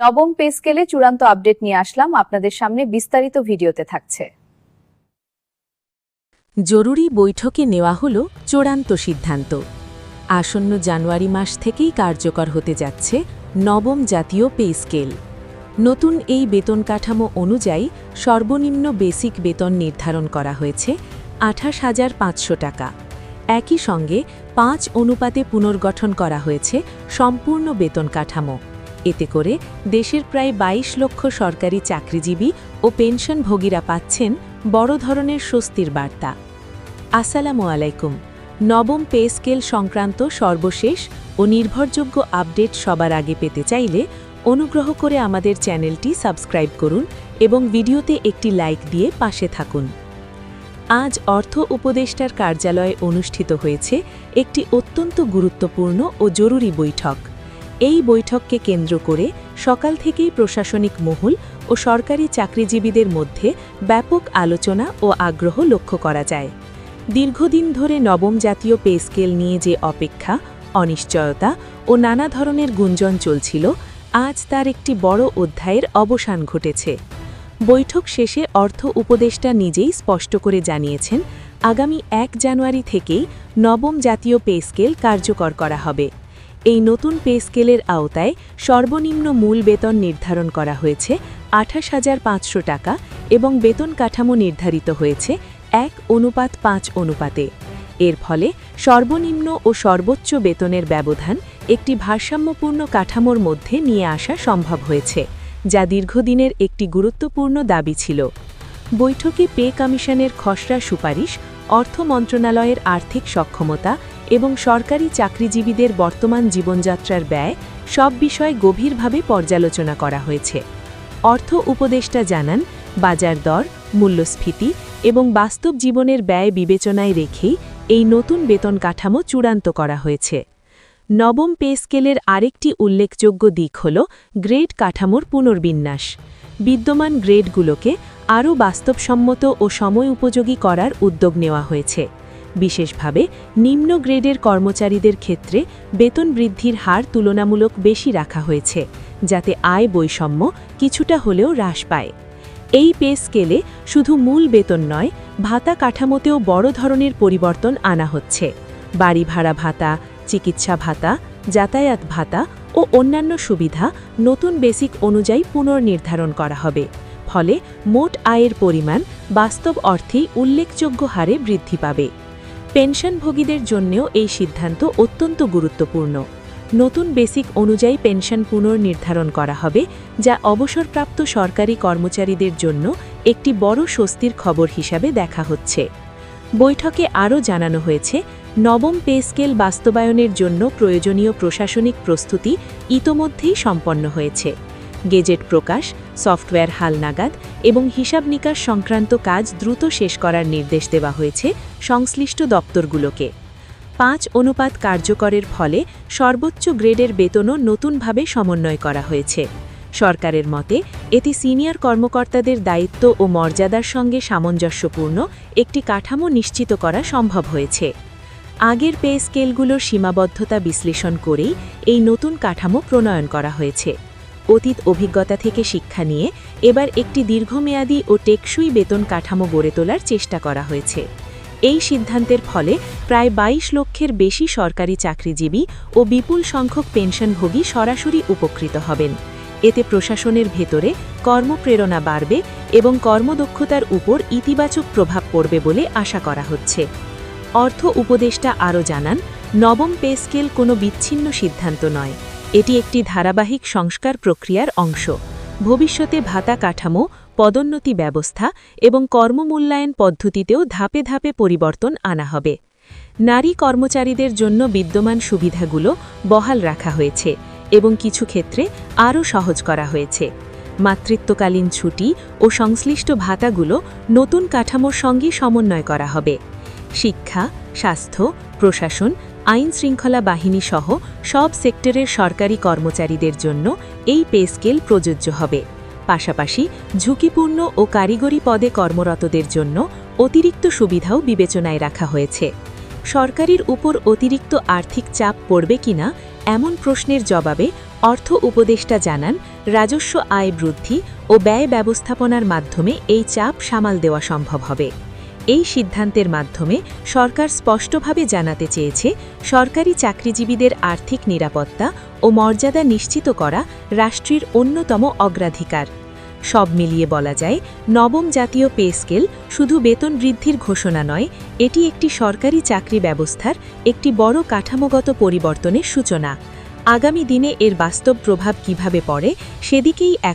নবম পে স্কেলে চূড়ান্ত আপডেট নিয়ে আসলাম। আপনাদের সামনে বিস্তারিত ভিডিওতে থাকছে। জরুরি বৈঠকে নেওয়া হল চূড়ান্ত সিদ্ধান্ত। আসন্ন জানুয়ারি মাস থেকেই কার্যকর হতে যাচ্ছে নবম জাতীয় পে স্কেল নতুন এই বেতন কাঠামো অনুযায়ী সর্বনিম্ন বেসিক বেতন নির্ধারণ করা হয়েছে আঠাশ হাজার পাঁচশো টাকা। একই সঙ্গে পাঁচ অনুপাতে পুনর্গঠন করা হয়েছে সম্পূর্ণ বেতন কাঠামো। এতে করে দেশের প্রায় ২২ লক্ষ সরকারি চাকরিজীবী ও পেনশনভোগীরা পাচ্ছেন বড় ধরনের স্বস্তির বার্তা। আসসালামু আলাইকুম। নবম পে স্কেল সংক্রান্ত সর্বশেষ ও নির্ভরযোগ্য আপডেট সবার আগে পেতে চাইলে অনুগ্রহ করে আমাদের চ্যানেলটি সাবস্ক্রাইব করুন এবং ভিডিওতে একটি লাইক দিয়ে পাশে থাকুন। আজ অর্থ উপদেষ্টার কার্যালয়ে অনুষ্ঠিত হয়েছে একটি অত্যন্ত গুরুত্বপূর্ণ ও জরুরি বৈঠক। এই বৈঠককে কেন্দ্র করে সকাল থেকেই প্রশাসনিক মহল ও সরকারি চাকরিজীবীদের মধ্যে ব্যাপক আলোচনা ও আগ্রহ লক্ষ্য করা যায়। দীর্ঘদিন ধরে নবম জাতীয় পে স্কেল নিয়ে যে অপেক্ষা, অনিশ্চয়তা ও নানা ধরনের গুঞ্জন চলছিল, আজ তার একটি বড় অধ্যায়ের অবসান ঘটেছে। বৈঠক শেষে অর্থ উপদেষ্টা নিজেই স্পষ্ট করে জানিয়েছেন, আগামী এক জানুয়ারি থেকেই নবম জাতীয় পে স্কেল কার্যকর করা হবে। এই নতুন পে স্কেলের আওতায় সর্বনিম্ন মূল বেতন নির্ধারণ করা হয়েছে আঠাশ হাজার পাঁচশো টাকা এবং বেতন কাঠামো নির্ধারিত হয়েছে এক অনুপাত পাঁচ অনুপাতে। এর ফলে সর্বনিম্ন ও সর্বোচ্চ বেতনের ব্যবধান একটি ভারসাম্যপূর্ণ কাঠামোর মধ্যে নিয়ে আসা সম্ভব হয়েছে, যা দীর্ঘদিনের একটি গুরুত্বপূর্ণ দাবি ছিল। বৈঠকে পে কমিশনের খসড়া সুপারিশ, অর্থ মন্ত্রণালয়ের আর্থিক সক্ষমতা এবং সরকারি চাকরিজীবীদের বর্তমান জীবনযাত্রার ব্যয় সব বিষয়ে গভীরভাবে পর্যালোচনা করা হয়েছে। অর্থ উপদেষ্টা জানান, বাজার দর, মূল্যস্ফীতি এবং বাস্তব জীবনের ব্যয় বিবেচনায় রেখেই এই নতুন বেতন কাঠামো চূড়ান্ত করা হয়েছে। নবম পে স্কেলের আরেকটি উল্লেখযোগ্য দিক হল গ্রেড কাঠামোর পুনর্বিন্যাস। বিদ্যমান গ্রেডগুলোকে আরও বাস্তবসম্মত ও সময় উপযোগী করার উদ্যোগ নেওয়া হয়েছে। বিশেষভাবে নিম্ন গ্রেডের কর্মচারীদের ক্ষেত্রে বেতন বৃদ্ধির হার তুলনামূলক বেশি রাখা হয়েছে, যাতে আয় বৈষম্য কিছুটা হলেও হ্রাস পায়। এই পে স্কেলে শুধু মূল বেতন নয়, ভাতা কাঠামোতেও বড় ধরনের পরিবর্তন আনা হচ্ছে। বাড়ি ভাড়া ভাতা, চিকিৎসা ভাতা, যাতায়াত ভাতা ও অন্যান্য সুবিধা নতুন বেসিক অনুযায়ী পুনর্নির্ধারণ করা হবে। ফলে মোট আয়ের পরিমাণ বাস্তব অর্থেই উল্লেখযোগ্য হারে বৃদ্ধি পাবে। পেনশনভোগীদের জন্যও এই সিদ্ধান্ত অত্যন্ত গুরুত্বপূর্ণ। নতুন বেসিক অনুযায়ী পেনশন পুনর্নির্ধারণ করা হবে, যা অবসরপ্রাপ্ত সরকারি কর্মচারীদের জন্য একটি বড় স্বস্তির খবর হিসাবে দেখা হচ্ছে। বৈঠকে আরও জানানো হয়েছে, নবম পে স্কেল বাস্তবায়নের জন্য প্রয়োজনীয় প্রশাসনিক প্রস্তুতি ইতোমধ্যেই সম্পন্ন হয়েছে। গেজেট প্রকাশ, সফটওয়্যার হালনাগাদ এবং হিসাব নিকাশ সংক্রান্ত কাজ দ্রুত শেষ করার নির্দেশ দেওয়া হয়েছে সংশ্লিষ্ট দপ্তরগুলোকে। পাঁচ অনুপাত কার্যকরের ফলে সর্বোচ্চ গ্রেডের বেতনও নতুনভাবে সমন্বয় করা হয়েছে। সরকারের মতে, এটি সিনিয়র কর্মকর্তাদের দায়িত্ব ও মর্যাদার সঙ্গে সামঞ্জস্যপূর্ণ একটি কাঠামো নিশ্চিত করা সম্ভব হয়েছে। আগের পে স্কেলগুলোর সীমাবদ্ধতা বিশ্লেষণ করেই এই নতুন কাঠামো প্রণয়ন করা হয়েছে। অতীত অভিজ্ঞতা থেকে শিক্ষা নিয়ে এবার একটি দীর্ঘমেয়াদী ও টেকসই বেতন কাঠামো গড়ে তোলার চেষ্টা করা হয়েছে। এই সিদ্ধান্তের ফলে প্রায় ২২ লক্ষের বেশি সরকারি চাকরিজীবী ও বিপুল সংখ্যক পেনশনভোগী সরাসরি উপকৃত হবেন। এতে প্রশাসনের ভেতরে কর্মপ্রেরণা বাড়বে এবং কর্মদক্ষতার উপর ইতিবাচক প্রভাব পড়বে বলে আশা করা হচ্ছে। অর্থ উপদেষ্টা আরও জানান, নবম পে স্কেল কোনো বিচ্ছিন্ন সিদ্ধান্ত নয়। এটি একটি ধারাবাহিক সংস্কার প্রক্রিয়ার অংশ। ভবিষ্যতে ভাতা কাঠামো, পদোন্নতি ব্যবস্থা এবং কর্মমূল্যায়ন পদ্ধতিতেও ধাপে ধাপে পরিবর্তন আনা হবে। নারী কর্মচারীদের জন্য বিদ্যমান সুবিধাগুলো বহাল রাখা হয়েছে এবং কিছু ক্ষেত্রে আরও সহজ করা হয়েছে। মাতৃত্বকালীন ছুটি ও সংশ্লিষ্ট ভাতাগুলো নতুন কাঠামোর সঙ্গে সমন্বয় করা হবে। শিক্ষা, স্বাস্থ্য, প্রশাসন আইন শৃঙ্খলা বাহিনী সহ সব সেক্টরের সরকারি কর্মচারীদের জন্য এই পে স্কেল প্রযোজ্য হবে। পাশাপাশি ঝুঁকিপূর্ণ ও কারিগরি পদে কর্মরতদের জন্য অতিরিক্ত সুবিধাও বিবেচনায় রাখা হয়েছে। সরকারের উপর অতিরিক্ত আর্থিক চাপ পড়বে কিনা এমন প্রশ্নের জবাবে অর্থ উপদেষ্টা জানান, রাজস্ব আয় বৃদ্ধি ও ব্যয় ব্যবস্থাপনার মাধ্যমে এই চাপ সামাল দেওয়া সম্ভব হবে। এই সিদ্ধান্তের মাধ্যমে সরকার স্পষ্টভাবে জানাতে চেয়েছে, সরকারি চাকরিজীবীদের আর্থিক নিরাপত্তা ও মর্যাদা নিশ্চিত করা রাষ্ট্রের অন্যতম অগ্রাধিকার। সব মিলিয়ে বলা যায়, নবম জাতীয় পে স্কেল শুধু বেতন বৃদ্ধির ঘোষণা নয়, এটি একটি সরকারি চাকরি ব্যবস্থার একটি বড় কাঠামোগত পরিবর্তনের সূচনা। আগামী দিনে এর বাস্তব প্রভাব কীভাবে পড়ে, সেদিকেই এক